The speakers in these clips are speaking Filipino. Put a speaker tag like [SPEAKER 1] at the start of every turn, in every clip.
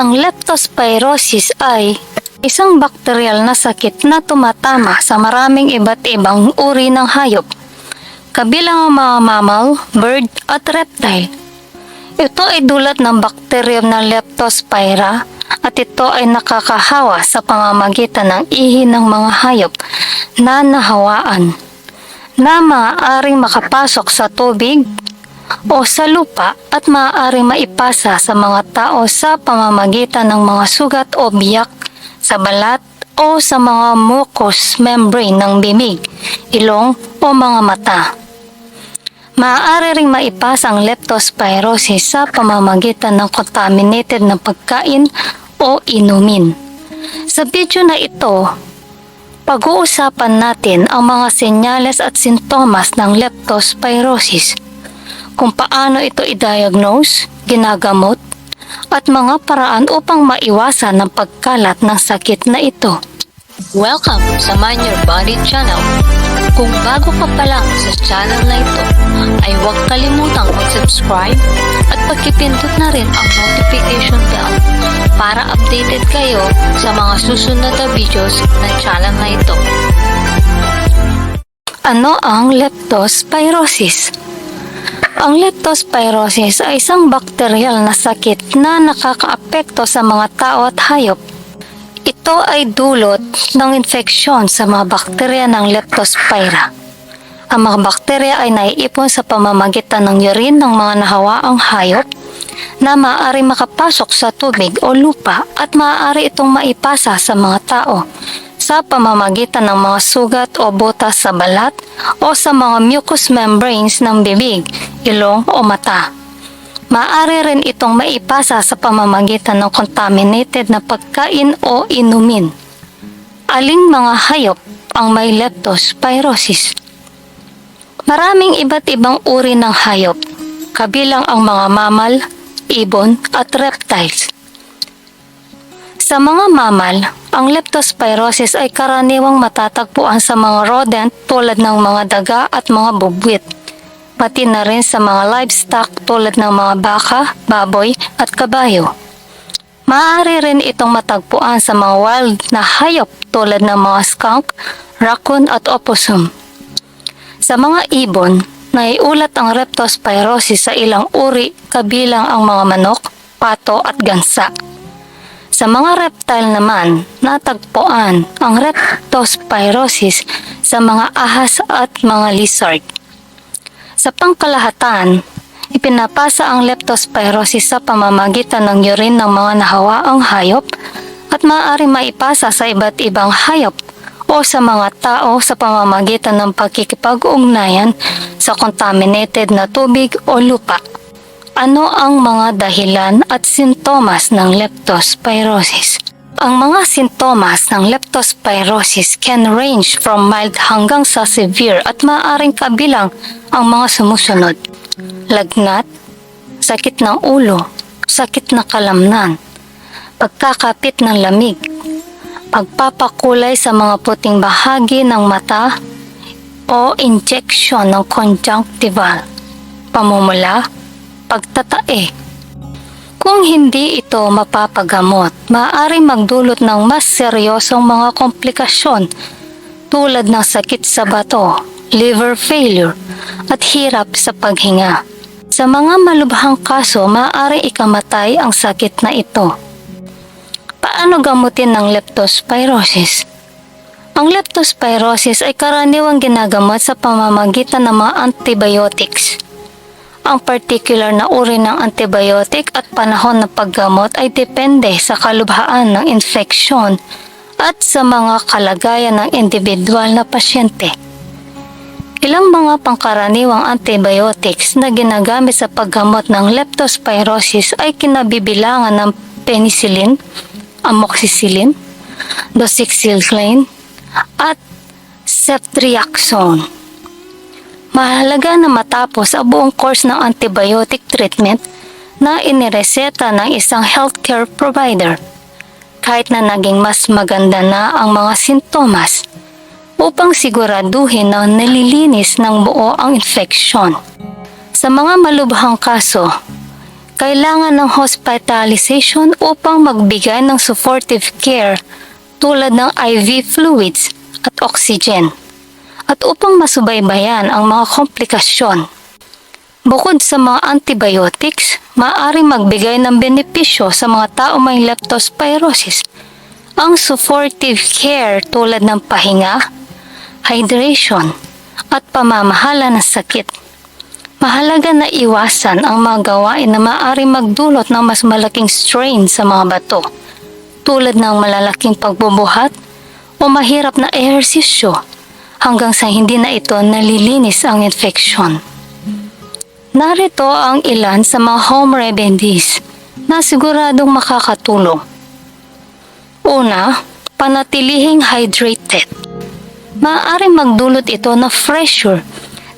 [SPEAKER 1] Ang leptospirosis ay isang bakteryal na sakit na tumatama sa maraming iba't ibang uri ng hayop, kabilang ang mga mammal, bird at reptile. Ito ay dulot ng bakteryum ng leptospira at ito ay nakakahawa sa pamamagitan ng ihi ng mga hayop na nahawaan na maaaring makapasok sa tubig o sa lupa at maaaring maipasa sa mga tao sa pamamagitan ng mga sugat o biyak sa balat o sa mga mucous membrane ng bibig, ilong o mga mata. Maaari ring maipasa ang leptospirosis sa pamamagitan ng contaminated na pagkain o inumin. Sa video na ito, pag-uusapan natin ang mga senyales at sintomas ng leptospirosis, kung paano ito i-diagnose, ginagamot, at mga paraan upang maiwasan ang pagkalat ng sakit na ito.
[SPEAKER 2] Welcome sa Mind Your Body channel. Kung bago ka pa lang sa channel na ito, ay huwag kalimutang mag-subscribe at pagkipindot na rin ang notification bell para updated kayo sa mga susunod na videos ng channel na ito.
[SPEAKER 1] Ano ang leptospirosis? Ang leptospirosis ay isang bakteryal na sakit na nakakaapekto sa mga tao at hayop. Ito ay dulot ng infeksyon sa mga bakterya ng leptospira. Ang mga bakterya ay naiipon sa pamamagitan ng urine ng mga nahawaang hayop na maaari makapasok sa tubig o lupa at maaari itong maipasa sa mga tao sa pamamagitan ng mga sugat o butas sa balat o sa mga mucous membranes ng bibig, ilong o mata. Maaari rin itong maipasa sa pamamagitan ng contaminated na pagkain o inumin. Aling mga hayop ang may leptospirosis? Maraming iba't ibang uri ng hayop, kabilang ang mga mammal, ibon at reptiles. Sa mga mammal, ang leptospirosis ay karaniwang matatagpuan sa mga rodent tulad ng mga daga at mga bubwit, pati na rin sa mga livestock tulad ng mga baka, baboy at kabayo. Maaari rin itong matagpuan sa mga wild na hayop tulad ng mga skunk, raccoon at opossum. Sa mga ibon, naiulat ang leptospirosis sa ilang uri kabilang ang mga manok, pato at gansa. Sa mga reptile naman, natagpuan ang leptospirosis sa mga ahas at mga lizard. Sa pangkalahatan, ipinapasa ang leptospirosis sa pamamagitan ng urine ng mga nahawaang hayop at maaari maipasa sa iba't ibang hayop o sa mga tao sa pamamagitan ng pagkikipag-ugnayan sa contaminated na tubig o lupa. Ano ang mga dahilan at sintomas ng leptospirosis? Ang mga sintomas ng leptospirosis can range from mild hanggang sa severe at maaaring kabilang ang mga sumusunod. Lagnat, sakit ng ulo, sakit na kalamnan, pagkakapit ng lamig, pagpapakulay sa mga puting bahagi ng mata o injection ng conjunctival, pamumula, pagtatae. Kung hindi ito mapapagamot, maaari magdulot ng mas seryosong mga komplikasyon tulad ng sakit sa bato, liver failure, at hirap sa paghinga. Sa mga malubhang kaso, maaari ikamatay ang sakit na ito. Paano gamutin ng leptospirosis? Ang leptospirosis ay karaniwang ginagamot sa pamamagitan ng mga antibiotics. Ang particular na uri ng antibiotic at panahon ng paggamot ay depende sa kalubhaan ng infeksyon at sa mga kalagayan ng individual na pasyente. Ilang mga pangkaraniwang antibiotics na ginagamit sa paggamot ng leptospirosis ay kinabibilangan ng penicillin, amoxicillin, doxycycline, at ceftriaxone. Mahalaga na matapos ang buong course ng antibiotic treatment na inireseta ng isang healthcare provider kahit na naging mas maganda na ang mga sintomas upang siguraduhin na nililinis ng buo ang infeksyon. Sa mga malubhang kaso, kailangan ng hospitalization upang magbigay ng supportive care tulad ng IV fluids at oxygen at upang masubaybayan ang mga komplikasyon. Bukod sa mga antibiotics, maaring magbigay ng benepisyo sa mga tao may leptospirosis ang supportive care tulad ng pahinga, hydration, at pamamahala ng sakit. Mahalaga na iwasan ang mga gawain na maaari magdulot ng mas malaking strain sa mga bato, tulad ng malalaking pagbubuhat o mahirap na ehersisyo hanggang sa hindi na ito nalilinis ang infeksyon. Narito ang ilan sa mga home remedies na siguradong makakatulong. Una, panatilihing hydrated. Maaaring magdulot ito na pressure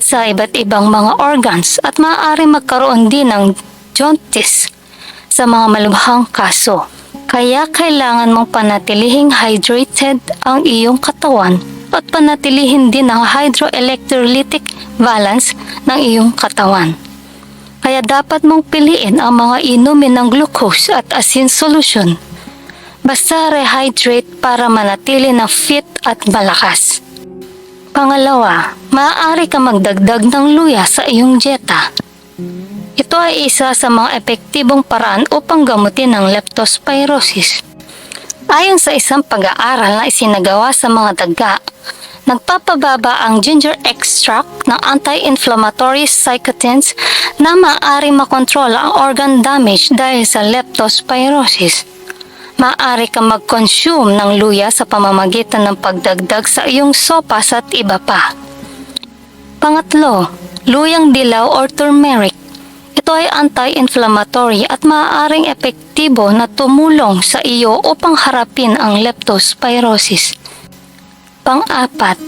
[SPEAKER 1] sa iba't ibang mga organs at maaaring magkaroon din ng jaundice sa mga malubhang kaso. Kaya kailangan mong panatilihing hydrated ang iyong katawan at panatilihin din ang hydroelectrolytic balance ng iyong katawan. Kaya dapat mong piliin ang mga inumin ng glucose at asin solution. Basta rehydrate para manatili na fit at malakas. Pangalawa, maaari ka magdagdag ng luya sa iyong dieta. Ito ay isa sa mga epektibong paraan upang gamutin ang leptospirosis. Ayon sa isang pag-aaral na isinagawa sa mga daga, nagpapababa ang ginger extract ng anti-inflammatory cytokines na maaari makontrol ang organ damage dahil sa leptospirosis. Maaari ka mag-consume ng luya sa pamamagitan ng pagdagdag sa iyong sopas at iba pa. Pangatlo, luyang dilaw or turmeric. Ito ay anti-inflammatory at maaaring epektibo na tumulong sa iyo upang harapin ang leptospirosis. Pang-apat,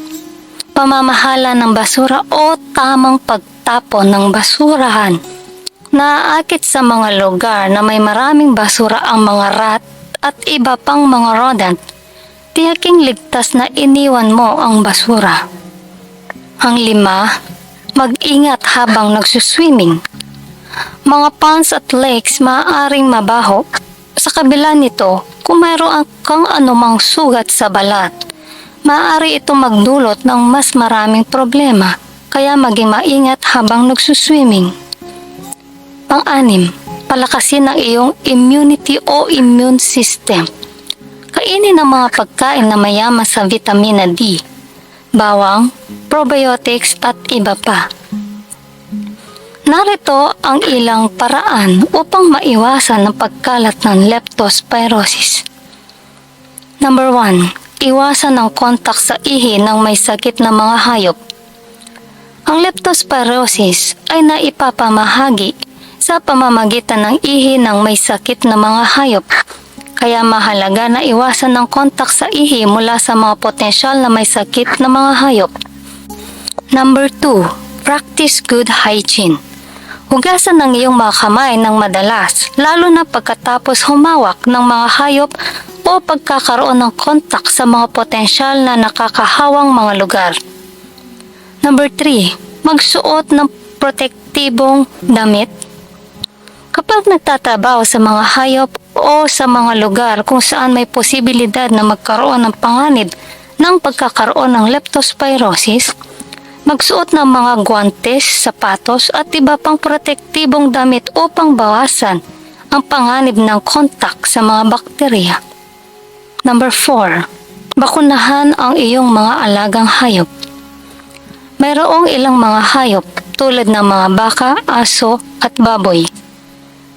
[SPEAKER 1] pamamahala ng basura o tamang pagtapon ng basurahan. Naaakit sa mga lugar na may maraming basura ang mga rat at iba pang mga rodent. Tiyaking ligtas na iniwan mo ang basura. Ang lima, mag-ingat habang nagsuswimming. Mga ponds at lakes maaaring mabaho. Sa kabila nito, kung mayroon kang anumang sugat sa balat, maaari ito magdulot ng mas maraming problema, kaya maging maingat habang nagsuswimming. Pang-anim, palakasin ang iyong immunity o immune system. Kainin ang mga pagkain na mayaman sa vitamina D, bawang, probiotics at iba pa. Narito ang ilang paraan upang maiwasan ang pagkalat ng leptospirosis. Number 1. Iwasan ang kontak sa ihi ng may sakit na mga hayop. Ang leptospirosis ay naipapamahagi sa pamamagitan ng ihi ng may sakit na mga hayop. Kaya mahalaga na iwasan ang kontak sa ihi mula sa mga potensyal na may sakit na mga hayop. Number 2. Practice good hygiene. Hugasan ng iyong mga kamay ng madalas, lalo na pagkatapos humawak ng mga hayop o pagkakaroon ng kontak sa mga potensyal na nakakahawang mga lugar. Number 3. Magsuot ng protektibong damit. Kapag nagtatrabaho sa mga hayop o sa mga lugar kung saan may posibilidad na magkaroon ng panganib ng pagkakaroon ng leptospirosis, magsuot ng mga guantes, sapatos at iba pang protektibong damit upang bawasan ang panganib ng kontak sa mga bakterya. Number 4. Bakunahan ang iyong mga alagang hayop. Mayroong ilang mga hayop tulad ng mga baka, aso at baboy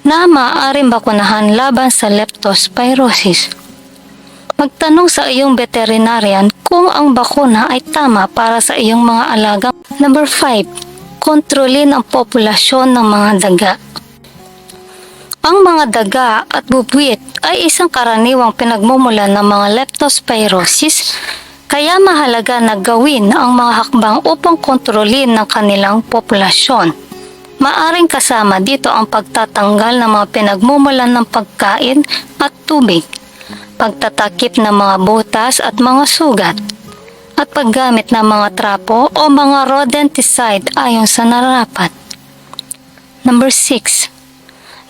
[SPEAKER 1] na maaaring bakunahan laban sa leptospirosis. Magtanong sa iyong veterinarian kung ang bakuna ay tama para sa iyong mga alagang. Number 5. Kontrolin ang populasyon ng mga daga. Ang mga daga at bubwit ay isang karaniwang pinagmumulan ng mga leptospirosis kaya mahalaga na gawin ang mga hakbang upang kontrolin ng kanilang populasyon. Maaring kasama dito ang pagtatanggal ng mga pinagmumulan ng pagkain at tubig, pagtatakip ng mga butas at mga sugat, at paggamit ng mga trapo o mga rodenticide ayon sa nararapat. Number 6.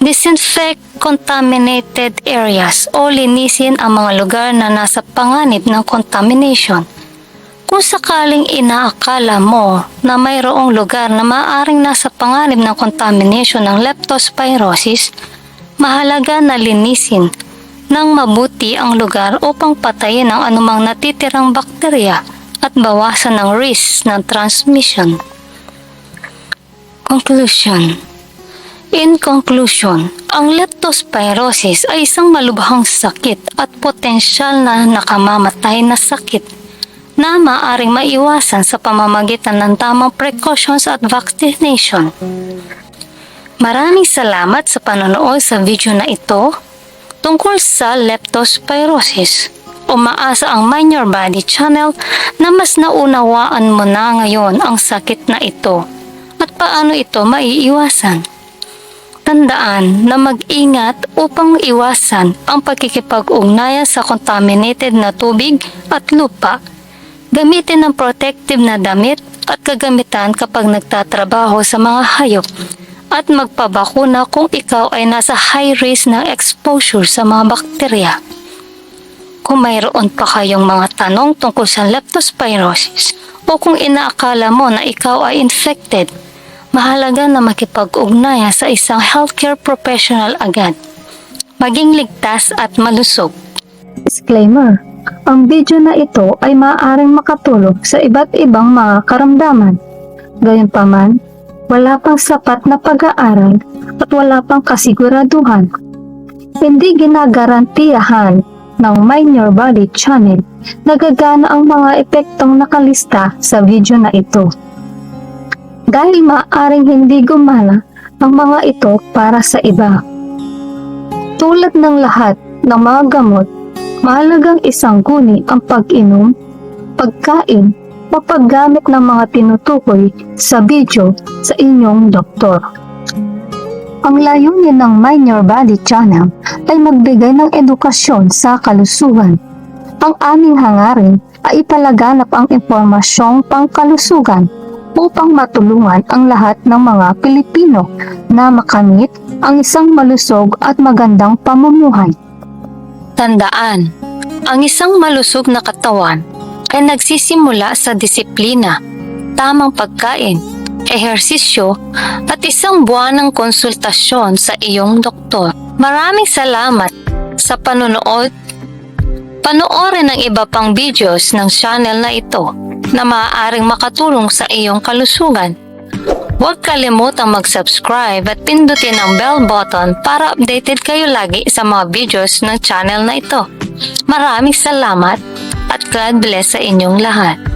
[SPEAKER 1] Disinfect contaminated areas o linisin ang mga lugar na nasa panganib ng contamination. Kung sakaling inaakala mo na mayroong lugar na maaring nasa panganib ng contamination ng leptospirosis, mahalaga na linisin ng mabuti ang lugar upang patayin ang anumang natitirang bakterya at bawasan ang risk ng transmission. Conclusion In conclusion, ang leptospirosis ay isang malubhang sakit at potensyal na nakamamatay na sakit na maaring maiwasan sa pamamagitan ng tamang precautions at vaccination. Maraming salamat sa panonood sa video na ito tungkol sa leptospirosis. Umaasa ang Mind Your Body channel na mas naunawaan mo na ngayon ang sakit na ito at paano ito maiiwasan. Tandaan na mag-ingat upang iwasan ang pagkikipag-ugnayan sa contaminated na tubig at lupa. Gamitin ang protective na damit at kagamitan kapag nagtatrabaho sa mga hayop at magpabakuna kung ikaw ay nasa high risk ng exposure sa mga bakterya. Kung mayroon pa kayong mga tanong tungkol sa leptospirosis o kung inaakala mo na ikaw ay infected, mahalaga na makipag-ugnayan sa isang healthcare professional agad. Maging ligtas at malusog. Disclaimer. Ang video na ito ay maaaring makatulong sa iba't ibang mga karamdaman. Gayunpaman, wala pang sapat na pag-aaral at wala pang kasiguraduhan. Hindi ginagarantiyahan ng Mind Your Body channel na gagana ang mga epektong nakalista sa video na ito dahil maaaring hindi gumana ang mga ito para sa iba. Tulad ng lahat ng mga gamot, mahalagang isang guni ang pag-inom, pagkain, paggamit ng mga tinutukoy sa video sa inyong doktor. Ang layunin ng Mind Your Body channel ay magbigay ng edukasyon sa kalusugan. Ang aming hangarin ay ipalaganap ang impormasyong pangkalusugan upang matulungan ang lahat ng mga Pilipino na makamit ang isang malusog at magandang pamumuhay. Tandaan, ang isang malusog na katawan ay nagsisimula sa disiplina, tamang pagkain, ehersisyo at isang buwan ng konsultasyon sa iyong doktor. Maraming salamat sa panonood. Panoorin ang iba pang videos ng channel na ito na maaaring makatulong sa iyong kalusugan. Huwag kalimutang mag-subscribe at pindutin ang bell button para updated kayo lagi sa mga videos ng channel na ito. Maraming salamat at God bless sa inyong lahat.